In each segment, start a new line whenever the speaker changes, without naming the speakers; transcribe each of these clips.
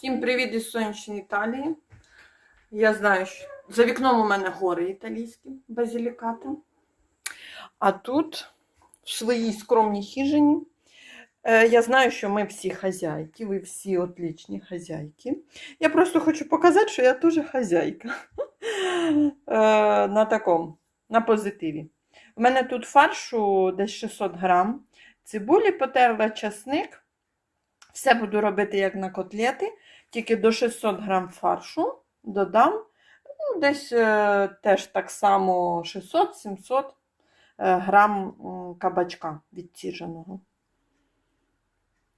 Всім привіт із сонячної Італії. Я знаю, що за вікном у мене гори італійські, базілікати. А тут, в своїй скромній хижині, е, я знаю, що ми всі хазяйки, ви всі отлічні хазяйки. Я просто хочу показати, що я теж хазяйка. Е, На такому, на позитиві. У мене тут фаршу десь 600 грам. Цибулі потерла часник. Все буду робити як на котлети, тільки до 600 грам фаршу додам. Ну, десь е, теж так само 600-700 е, грам кабачка відсіженого.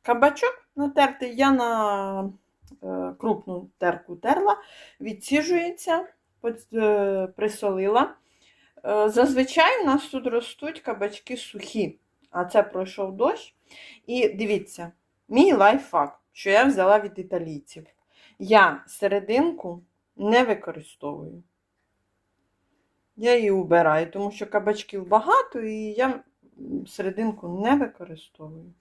Кабачок натертий я на е, крупну терку терла, відсіжується, е, присолила. Е, зазвичай у нас тут ростуть кабачки сухі, а це пройшов дощ. І дивіться, Мій лайфхак, що я взяла від італійців. Я серединку не використовую. Я її убираю, тому що кабачків багато, і я серединку не використовую.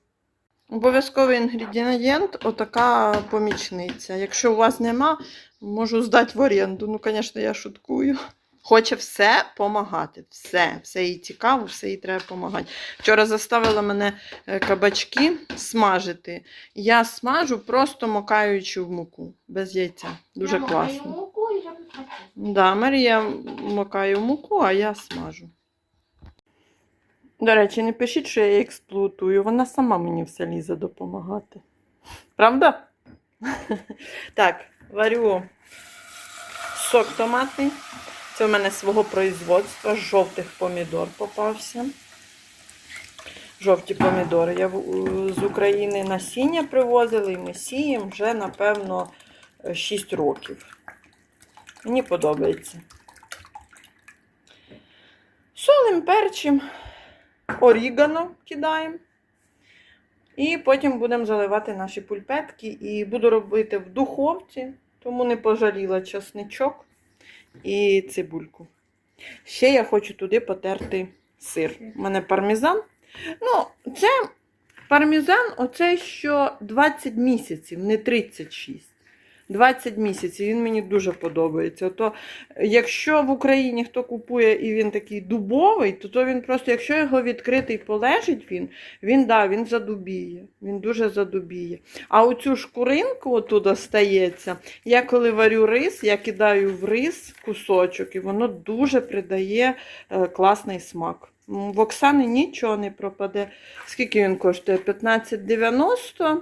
Обов'язковий інгредієнт отака помічниця. Якщо у вас нема, можу здати в оренду. Ну, звісно, я шуткую. Хоче все допомагати. Все, все їй цікаво, все їй треба допомагати. Вчора заставила мене е, кабачки смажити. Я смажу просто мокаючи в муку, без яйця. Дуже
Я макаю
класно.
муку і роблю котлету.
Да, Марія мокає в муку, а я смажу. До речі, не пишіть, що я її експлуатую. Вона сама мені все лізе допомагати. Правда? Так, варю сок томатний. Це у мене свого производства. З жовтих помідор попався. Жовті помідори. Я з України насіння привозили і ми сіємо вже, напевно, 6 років. Мені подобається. Солим, перчим, орігано кидаємо. І потім будемо заливати наші пульпетки. І буду робити в духовці, тому не пожаліла часничок і цибульку. Ще я хочу туди потерти сир. У мене пармезан. Ну, це пармезан, оцей що 20 місяців, не 36. 20 місяців, він мені дуже подобається. То, якщо в Україні хто купує і він такий дубовий, то, то він просто, якщо його відкритий полежить, він, він, да, він задубіє. Він дуже задубіє. А оцю шкуринку отут стається, я коли варю рис, я кидаю в рис кусочок, і воно дуже придає е, класний смак. В Оксани нічого не пропаде. Скільки він коштує? 15,90.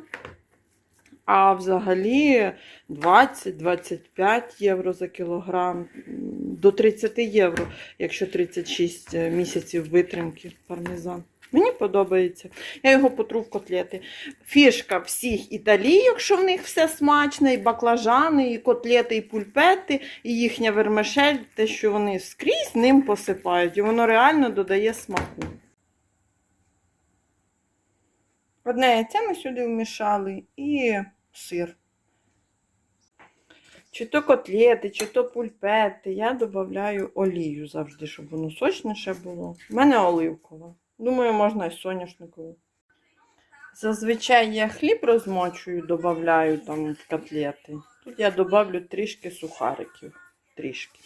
А взагалі 20-25 євро за кілограм, до 30 євро, якщо 36 місяців витримки пармезан. Мені подобається. Я його потру в котлети. Фішка всіх італійок, що в них все смачне, і баклажани, і котлети, і пульпети, і їхня вермишель, те, що вони скрізь ним посипають, і воно реально додає смаку. Одне яйце ми сюди вмішали і сир. Чи то котлети, чи то пульпети. Я додаю олію завжди, щоб воно сочніше було. У мене оливкова. Думаю, можна і соняшникову. Зазвичай я хліб розмочую, додаю там в котлети. Тут я додавлю трішки сухариків. Трішки.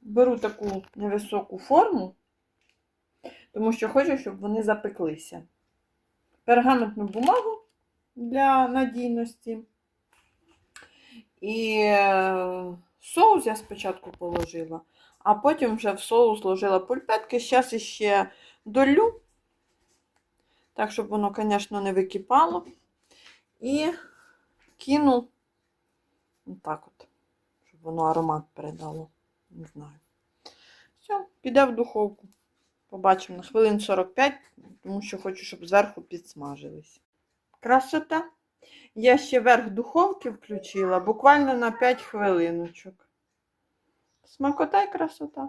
Беру таку невисоку форму, тому що хочу, щоб вони запеклися. Пергаментну бумагу для надійності. І е, соус я спочатку положила, а потім вже в соус ложила пульпетки. Зараз іще долю, так, щоб воно, звісно, не википало. І кину отак от, щоб воно аромат передало. Не знаю. Все, піде в духовку. Побачимо на хвилин 45, тому що хочу, щоб зверху підсмажились. Красота. Я ще верх духовки включила буквально на 5 хвилиночок. Смакота і красота.